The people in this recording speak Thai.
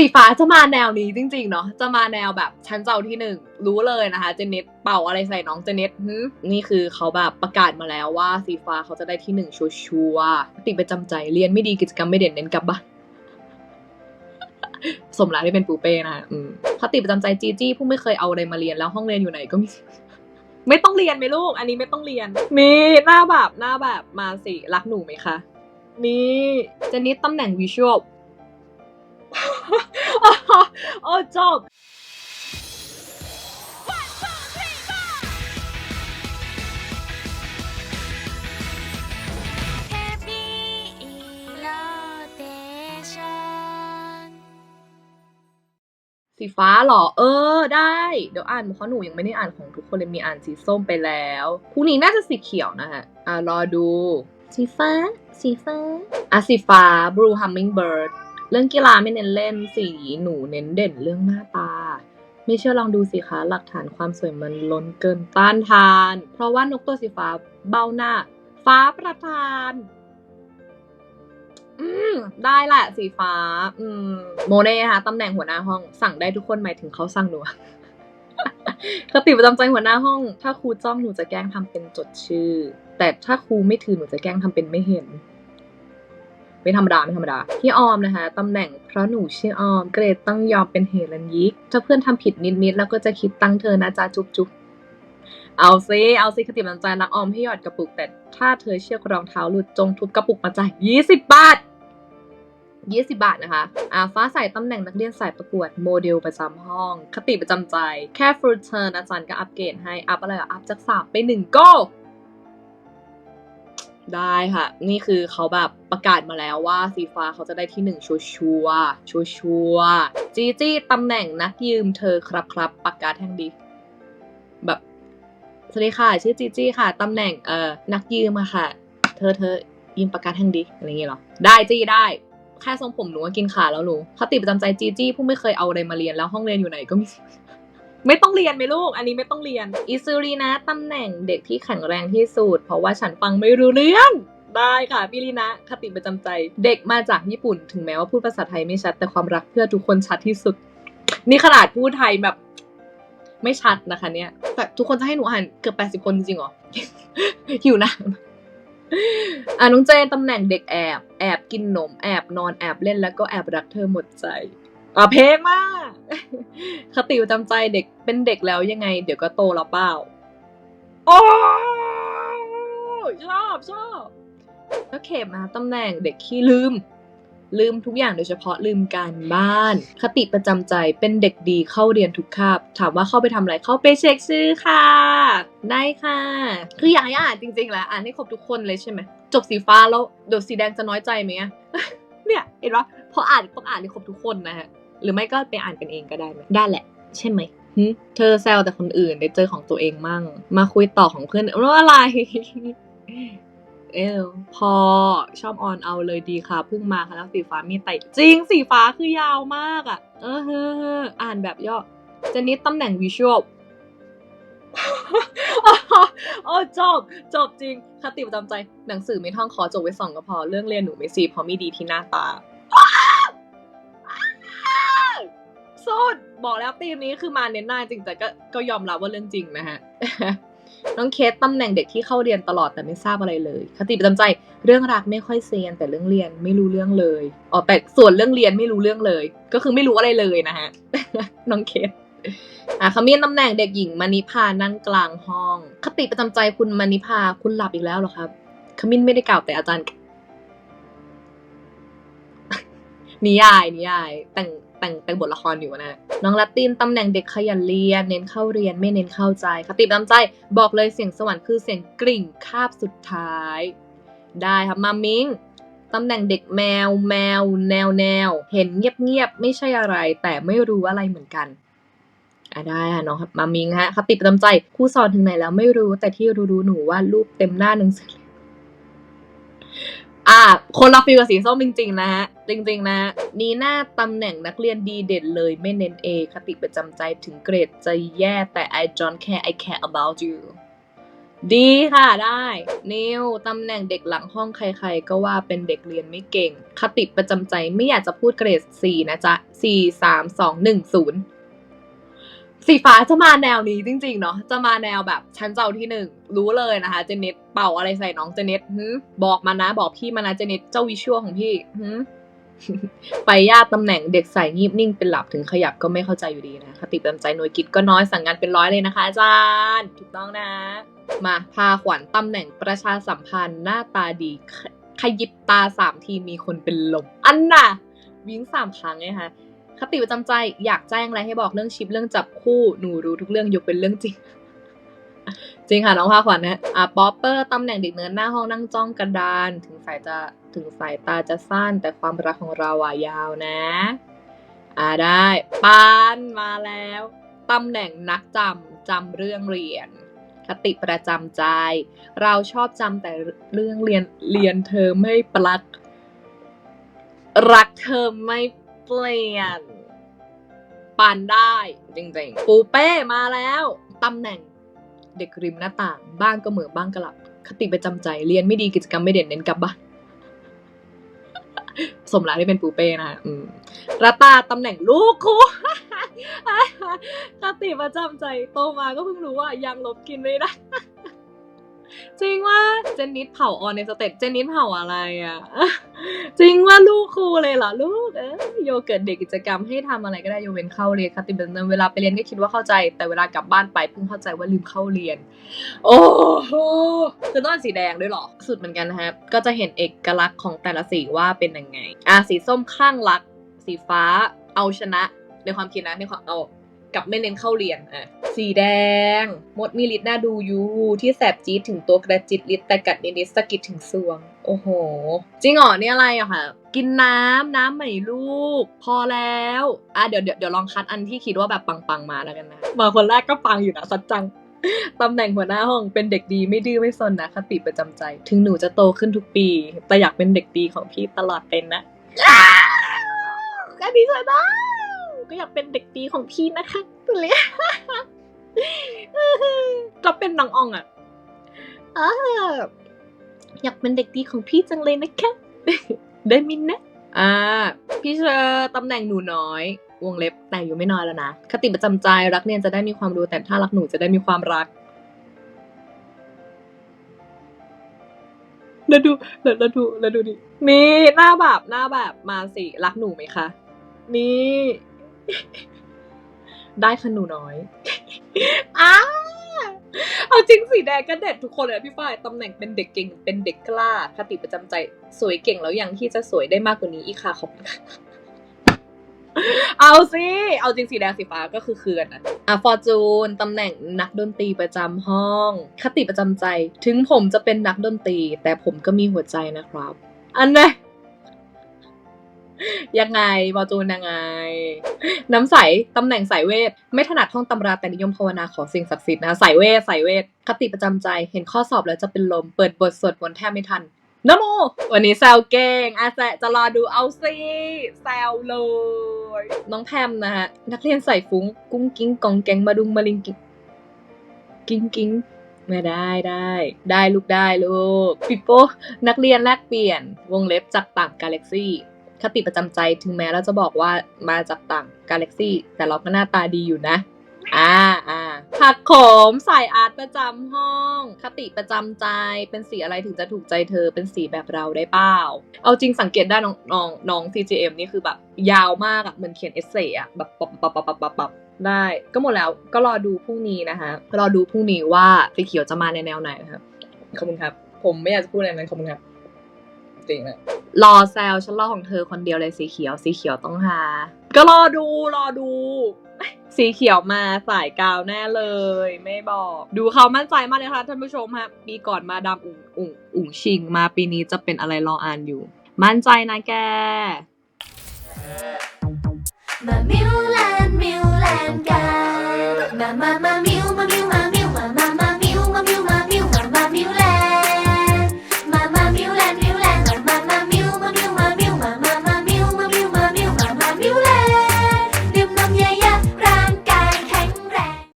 สีฟ้าจะมาแนวนี้จริงๆเนาะจะมาแนวแบบชั้นเจ้าที่หนึ่งรู้เลยนะคะเจเน็ตเป่าอะไรใส่น้องเจเน็ตนี่คือเขาแบบประกาศมาแล้วว่าสีฟ้าเขาจะได้ที่หนึ่งชัวร์ๆติดประจำใจเรียนไม่ดีกิจกรรมไม่เด่นเน้นกลับบ้านสมแล้วที่เป็นปูเป้นะอืมคติประจำใจจีจี้ผู้ไม่เคยเอาอะไรมาเรียนแล้วห้องเรียนอยู่ไหนก็มีไม่ต้องเรียนไหมลูก อันนี้ไม่ต้องเรียน มีหน้าแบบหน้าแบบมาสิ รักหนูไหมคะนี่เจนิดตำแหน่งวิชวล อ๋สีฟ้าหรอ เออ ได้ เดี๋ยวอ่านเพราะหนูยังไม่ได้อ่านของทุกคนเลยมีอ่านสีส้มไปแล้วคู่นี้น่าจะสีเขียวนะฮะ อ่ารอดู สีฟ้า สีฟ้า อะสีฟ้า blue hummingbird เรื่องกีฬาไม่เน้นเล่นสีหนูเน้นเด่นเรื่องหน้าตา ไม่เชื่อลองดูสิคะหลักฐานความสวยมันล้นเกินต้านทาน เพราะว่านกตัวสีฟ้าเบ้าหน้า ฟ้าประทาน อืมได้แหละสีฟ้า อืมโมเน่ค่ะตำแหน่งหัวหน้าห้องสั่งได้ทุกคนหมายถึงเขาสั่งหนูคติประจำใจหัวหน้าห้อง ถ้าครูจ้องหนูจะแกล้งทำเป็นจดชื่อ แต่ถ้าครูไม่ถือหนูจะแกล้งทำเป็นไม่เห็น ไม่ธรรมดาไม่ธรรมดา พี่ออมนะคะตำแหน่งเพราะหนูชื่อออม เกรดต้องยอมเป็นเฮลันยิก ถ้าเพื่อนทำผิดนิดๆแล้วก็จะคิดตั้งเธอนะจ๊ะจุ๊บจุ๊บเอาซิเอาซิคติประจำใจรักออมให้หยอดกระปุก แต่ถ้าเธอเชือกรองเท้าหลุดจงทุบกระปุกมาจ่ายยี่สิบบาท20บาทนะคะอาฟ้าใส่ตำแหน่งนักเรียนสายประกวดโมเดลประจำห้อง คติประจำใจ แค่ฟรูเทิร์นอาจารย์ก็อัปเกรดให้ อัพอะไรอะอัพจากสามไปหนึ่งก็ ได้ค่ะ นี่คือเขาแบบประกาศมาแล้วว่าสีฟ้าเขาจะได้ที่หนึ่งชัวชัวร์ชัวชัวร์จีจี้ตำแหน่งนักยืมเธอครับครับปากกาแท่งดี แบบสวัสดีค่ะ ชื่อจีจี้ค่ะตำแหน่งเอ่อนักยืมอะค่ะ เธอเธอยืมปากกาแท่งดีอะไรอย่างเงี้ยเหรอ ได้จี้ได้แค่ทรงผมหนูก็กินขาแล้วหนูคติประจำใจจีจี้ผู้ไม่เคยเอาอะไรมาเรียนแล้วห้องเรียนอยู่ไหนก็มี ไม่ต้องเรียนไหมลูก อันนี้ไม่ต้องเรียน อิซูรีนะตำแหน่งเด็กที่แข็งแรงที่สุด เพราะว่าฉันฟังไม่รู้เรื่อง ได้ค่ะพี่ลีนะ คติประจำใจ เด็กมาจากญี่ปุ่น ถึงแม้ว่าพูดภาษาไทยไม่ชัด แต่ความรักเพื่อทุกคนชัดที่สุด นี่ขนาดพูดไทยแบบ ไม่ชัดนะคะ เนี่ย แต่ทุกคนจะให้หนูอ่านเกือบแปดสิบคนจริงเหรอ หิวนะอะน้องเจนตำแหน่งเด็กแอบ แอบกินนม แอบนอน แอบเล่น แล้วก็แอบรักเธอหมดใจอะเพลงมาก คติประจำใจเด็กเป็นเด็กแล้วยังไง เดี๋ยวก็โตแล้วเปล่าโอ้ชอบชอบแล้วเข็มนะตำแหน่งเด็กขี้ลืม ลืมทุกอย่างโดยเฉพาะลืมการบ้าน คติประจำใจเป็นเด็กดีเข้าเรียนทุกคาบ ถามว่าเข้าไปทำอะไรเข้าไปเช็คชื่อค่ะ ได้ค่ะ คืออยากให้อ่านจริงๆแหละอ่านให้ครบทุกคนเลยใช่ไหมจบสีฟ้าแล้วเดี๋ยวสีแดงจะน้อยใจไหมอะเนี่ยเห็นปะพออ่านต้องอ่านให้ครบทุกคนนะฮะ หรือไม่ก็ไปอ่านกันเองก็ได้ไหมได้แหละ ใช่ไหมเธอแซวแต่คนอื่นได้เจอของตัวเองมั่ง มาคุยต่อของเพื่อนว่าอะไร เออพอชอบออนเอาเลยดีค่ะเพิ่งมาค่ะแล้วสีฟ้ามีไต่จริงสีฟ้าคือยาวมากอะ่ะ เออเฮ้ออ่านแบบย่อเจนิดตำแหน่งวิชวลโอ้จบ จบจริง คติประจำใจหนังสือไม่ท่องขอจบไว้สองก็พอ เรื่องเรียนหนูไม่ซีเพราะม่ดีที่หน้าตา สุดบอกแล้วธีมนี้คือมาเน้นหน้าจริงแต่ก็ก็ยอมรับว่าเรื่องจริงนะฮะ น้องเคสตำแหน่งเด็กที่เข้าเรียนตลอดแต่ไม่ทราบอะไรเลย คติประจำใจเรื่องรักไม่ค่อยเซียนแต่เรื่องเรียนไม่รู้เรื่องเลยอ๋อแต่ส่วนเรื่องเรียนไม่รู้เรื่องเลย ก็คือไม่รู้อะไรเลยนะฮะ น้องเคสอะขมิ้นตำแหน่งเด็กหญิงมณิพานั่งกลางห้อง คติประจำใจคุณมณิพาคุณหลับอีกแล้วเหรอครับ ขมิ้นไม่ได้กล่าวแต่อาจารย์นิยายนิยายแต่ง แต่งแต่งบทละครอยู่นะ น้องลัตตินตำแหน่งเด็กขยันเรียน เน้นเข้าเรียนไม่เน้นเข้าใจ คติประจำใจบอกเลยเสียงสวรรค์คือเสียงกริ่งคาบสุดท้าย ได้ครับมามิงตำแหน่งเด็กแมว แมว แนวแนว เห็นเงียบๆไม่ใช่อะไร แต่ไม่รู้อะไรเหมือนกันอะได้ค่ะน้องครับมามิงฮะคติประจำใจครูสอนถึงไหนแล้วไม่รู้แต่ที่รู้ๆหนูว่ารูปเต็มหน้าหนังสือ อะคนละฟีลกับสีส้มจริง ๆ นะฮะ จริง ๆ นะฮะนีหน้าตำแหน่งนักเรียนดีเด่นเลยไม่เน้นเอคติประจำใจถึงเกรดจะแย่แต่ I don't care I care about you ดีค่ะได้ นิวตำแหน่งเด็กหลังห้องใครๆ ก็ว่าเป็นเด็กเรียนไม่เก่ง คติประจำใจไม่อยากจะพูดเกรด 4 นะจ๊ะ 4 3 2 1 0 สีฟ้าจะมาแนวนี้จริงๆเนาะจะมาแนวแบบชั้นเจ้าที่หนึ่งรู้เลยนะคะเจเน็ตเป่าอะไรใส่น้องเจเน็ตบอกมานะบอกพี่มานะเจเน็ตเจ้าวิชวลของพี่ไปญาติตำแหน่งเด็กใส่งีบนิ่งเป็นหลับถึงขยับก็ไม่เข้าใจอยู่ดีนะคติประจำใจหน่วยกิจก็น้อยสั่งงานเป็นร้อยเลยนะคะอาจารย์ถูกต้องนะ มาพาขวัญตำแหน่งประชาสัมพันธ์หน้าตาดีขขยิบตาสามทีมีคนเป็นลมอันน่ะวิ่งสามครั้งไงคะ คติประจำใจอยากแจ้งอะไรให้บอกเรื่องชิปเรื่องจับคู่หนูรู้ทุกเรื่องยกเป็นเรื่องจริง จริงค่ะน้องพาขวัญนะอะป๊อปเปอร์ตำแหน่งเด็กเนินหน้าห้องนั่งจ้องกระดาน ถึงสายจะถึงสายตาจะสั้น แต่ความรักของเราอะยาวนะ อ่าได้ปานมาแล้วตำแหน่งนักจำจำเรื่องเรียนคติประจำใจ เราชอบจำแต่เรื่องเรียนเรียนเธอไม่ปลัก รักเธอไม่ เปลี่ยนปานได้จริงๆ ปูเป้มาแล้วตำแหน่งเด็กริมหน้าต่าง บ้างก็เหมือบ้างก็หลับ คติประจำใจเรียนไม่ดีกิจกรรมไม่เด่นเน้นกลับบ้านสมแล้วที่เป็นปูเป้นะอืมรัตตาตำแหน่งลูกครูคติประจำใจโตมาก็เพิ่งรู้ว่ายังลบกินไม่ได้ จริงว่าเจนนิดเผาออนในสเต็ปเจนนิดเผาอะไรอะ จริงว่าลูกครูเลยเหรอลูกเออโยเกิร์ตเด็กกิจกรรมให้ทำอะไรก็ได้โยเว้นเข้าเรียนคติแบบนั้นเวลาไปเรียนก็คิดว่าเข้าใจ แต่เวลากลับบ้านไปเพิ่งเข้าใจว่าลืมเข้าเรียน โอ้โหคือต้องเป็นสีแดงด้วยหรอ สุดเหมือนกันนะครับ ก็จะเห็นเอกลักษณ์ของแต่ละสีว่าเป็นยังไงอะสีส้มข้างรัก สีฟ้าเอาชนะในความคิดนะในความเอา กับไม่เน้นเข้าเรียนอะสีแดง มดมีฤทธิ์น่าดูยูที่แสบจี๊ดถึงตัวกระจิตฤทธิ์แต่กัดนิดๆสะกิดถึงซวง โอ้โห จริงเหรอเนี่ยอะไรอะค่ะ กินน้ำน้ำใหม่ลูก พอแล้วอะเดี๋ยวเดี๋ยวลองคัดอันที่คิดว่าแบบปังๆมาแล้วกันนะมาคนแรกก็ปังอยู่นะสัจจังตำแหน่งหัวหน้าห้องเป็นเด็กดีไม่ดื้อไม่ซนนะคติประจำใจ ถึงหนูจะโตขึ้นทุกปี แต่อยากเป็นเด็กดีของพี่ตลอดเป็นนะก็ดีใจนะ ก็อยากเป็นเด็กดีของพี่นะคะเลยเราเป็นน้องอองอะอยากเป็นเด็กดีของพี่จังเลยนะคะได้มินนะ อ่า พี่เชอตำแหน่งหนูน้อยวงเล็บแต่อยู่ไม่น้อยแล้วนะ คติประจำใจรักเรียนจะได้มีความรู้แต่ถ้ารักหนูจะได้มีความรักแล้วดูแล้วแล้วดูแล้วดูดินี่หน้าแบบหน้าแบบมาสิ รักหนูไหมคะ นี่ ได้ค่ะหนูน้อย อ้าเอาจริงสีแดงก็เด็ดทุกคนเลยพี่ฝ้ายตำแหน่งเป็นเด็กเก่ง เป็นเด็กกล้า คติประจำใจ สวยเก่งแล้วยังที่จะสวยได้มากกว่านี้อีกค่ะขอบคุณค่ะเอาสิ เอาจริงสีแดงสีฟ้าก็คือเคือนอะอะฟอร์จูนตำแหน่งนักดนตรีประจำห้อง คติประจำใจ ถึงผมจะเป็นนักดนตรี แต่ผมก็มีหัวใจนะครับ อันนี้ ยังไงฟอจูนยังไง น้ำใส ตำแหน่งสายเวท ไม่ถนัดท่องตำราแต่นิยมภาวนาขอสิ่งศักดิ์สิทธิ์นะสายเวทสายเวท คติประจำใจ เห็นข้อสอบแล้วจะเป็นลม เปิดบทสวดมนต์แทบไม่ทันนโม วันนี้แซวเก่งอาแจะจะรอดูเอาสิแซวเลย น้องแพมนะฮะ นักเรียนใส่ฟุ้ง กุ้งกิ้งกองแกงมาดุงมาลิงกิ้งกิ้งกิ้งไม่ได้ได้ ได้ลูกได้ลูก ปิโป้ นักเรียนแลกเปลี่ยน วงเล็บจากต่างกาแล็กซี่ คติประจำใจถึงแม้เราจะบอกว่ามาจากต่างกาแล็กซี่ แต่เราก็หน้าตาดีอยู่นะ อ่าอ่าผักโขมใส่อาร์ตประจำห้อง คติประจำใจเป็นสีอะไรถึงจะถูกใจเธอเป็นสีแบบเราได้เปล่า เอาจริงสังเกตได้น้องน้องน้อง CGM นี่คือแบบยาวมากอะเหมือนเขียนเอเซ่อะแบบปับปับปับปับปับปับได้ก็หมดแล้วก็รอดูพรุ่งนี้นะคะรอดูพรุ่งนี้ว่าสีเขียวจะมาในแนวไหนนะครับขอบคุณครับ ผมไม่อยากจะพูดอะไรนั้นขอบคุณครับ จริงนะรอแซวฉันรอของเธอคนเดียวเลยสีเขียว สีเขียวต้องหา ก็รอดูรอดู สีเขียวมาสายกาวแน่เลย ไม่บอก ดูเขามั่นใจมากเลยค่ะท่านผู้ชมฮะปีก่อนมาดามอุ่งอุ่งอุ่งชิงมาปีนี้จะเป็นอะไรรออ่านอยู่ มั่นใจนะแกมามิวแลนด์มิวแลนด์กันมามามามิวมามิวมา